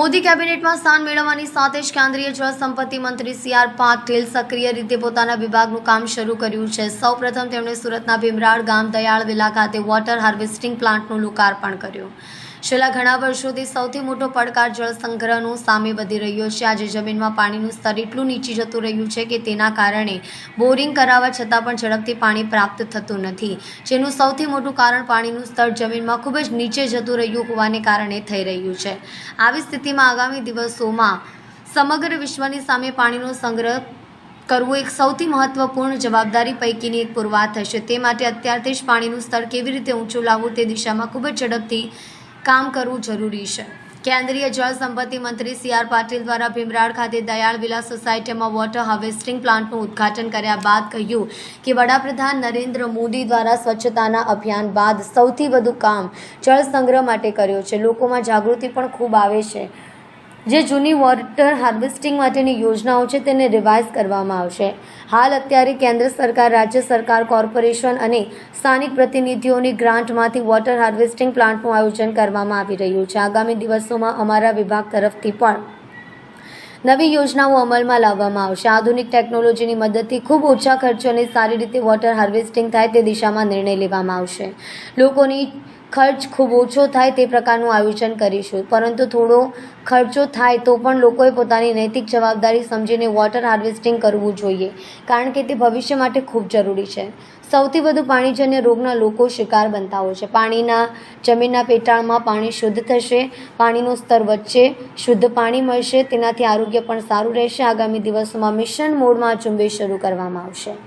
મોદી કેબિનેટમાં સ્થાન મેળવવાની સાથે જ કેન્દ્રીય જળ સંપત્તિ મંત્રી સી આર પાટીલ સક્રિય રીતે પોતાના વિભાગનું કામ શરૂ કર્યું છે. સૌપ્રથમ તેમણે સુરતના ભીમરાડ ગામ દયાળ વિલા ખાતે વોટર હાર્વેસ્ટિંગ પ્લાન્ટનું લોકાર્પણ કર્યું. છેલ્લા ઘણા વર્ષોથી સૌથી મોટો પડકાર જળ સંગ્રહનો સામે વધી રહ્યો છે. આજે જમીનમાં પાણીનું સ્તર એટલું નીચે જતું રહ્યું છે કે તેના કારણે બોરિંગ કરાવવા છતાં પણ ઝડપથી પાણી પ્રાપ્ત થતું નથી. જેનું સૌથી મોટું કારણ પાણીનું સ્તર જમીનમાં ખૂબ જ નીચે જતું રહ્યું હોવાને કારણે થઈ રહ્યું છે. આવી સ્થિતિમાં આગામી દિવસોમાં સમગ્ર વિશ્વની સામે પાણીનો સંગ્રહ કરવું એક સૌથી મહત્વપૂર્ણ જવાબદારી પૈકીની એક પુરવાર થશે. તે માટે અત્યારથી જ પાણીનું સ્તર કેવી રીતે ઊંચું લાવવું તે દિશામાં ખૂબ જ ઝડપથી કામ કરવું જરૂરી છે. કેન્દ્રીય જળ સંપત્તિ મંત્રી સી આર પાટીલ દ્વારા ભીમરાડ ખાતે દયાળ વિલા સોસાયટીમાં વોટર હાર્વેસ્ટિંગ પ્લાન્ટનું ઉદ્ઘાટન કર્યા બાદ કહ્યું કે વડાપ્રધાન નરેન્દ્ર મોદી દ્વારા સ્વચ્છતાના અભિયાન બાદ સૌથી વધુ કામ જળ સંગ્રહ માટે કર્યો છે. લોકોમાં જાગૃતિ પણ ખૂબ આવે છે. જે જૂની વોટર હાર્વેસ્ટિંગ માટેની યોજનાઓ છે તેને રિવાઇઝ કરવામાં આવશે. હાલ અત્યારે કેન્દ્ર સરકાર, રાજ્ય સરકાર, કોર્પોરેશન અને સ્થાનિક પ્રતિનિધિઓની ગ્રાન્ટમાંથી વોટર હાર્વેસ્ટિંગ પ્લાન્ટનું આયોજન કરવામાં આવી રહ્યું છે. આગામી દિવસોમાં અમારા વિભાગ તરફથી પણ નવી યોજનાઓ અમલમાં લાવવામાં આવશે. આધુનિક ટેકનોલોજીની મદદથી ખૂબ ઓછા ખર્ચે અને સારી રીતે વોટર હાર્વેસ્ટિંગ થાય તે દિશામાં નિર્ણય લેવામાં આવશે. લોકોની ખર્ચ ખૂબ ઓછો થાય તે પ્રકારનું આયોજન કરીશું. પરંતુ થોડો ખર્ચો થાય તો પણ લોકોએ પોતાની નૈતિક જવાબદારી સમજીને વોટર હાર્વેસ્ટિંગ કરવું જોઈએ, કારણ કે તે ભવિષ્ય માટે ખૂબ જરૂરી છે. સૌથી વધુ પાણીજન્ય રોગના લોકો શિકાર બનતા હોય છે. પાણીના, જમીનના પેટાળમાં પાણી શુદ્ધ થશે, પાણીનું સ્તર વચ્ચે શુદ્ધ પાણી મળશે, તેનાથી આરોગ્ય પણ સારું રહેશે. આગામી દિવસોમાં મિશન મોડમાં આ ઝુંબેશ શરૂ કરવામાં આવશે.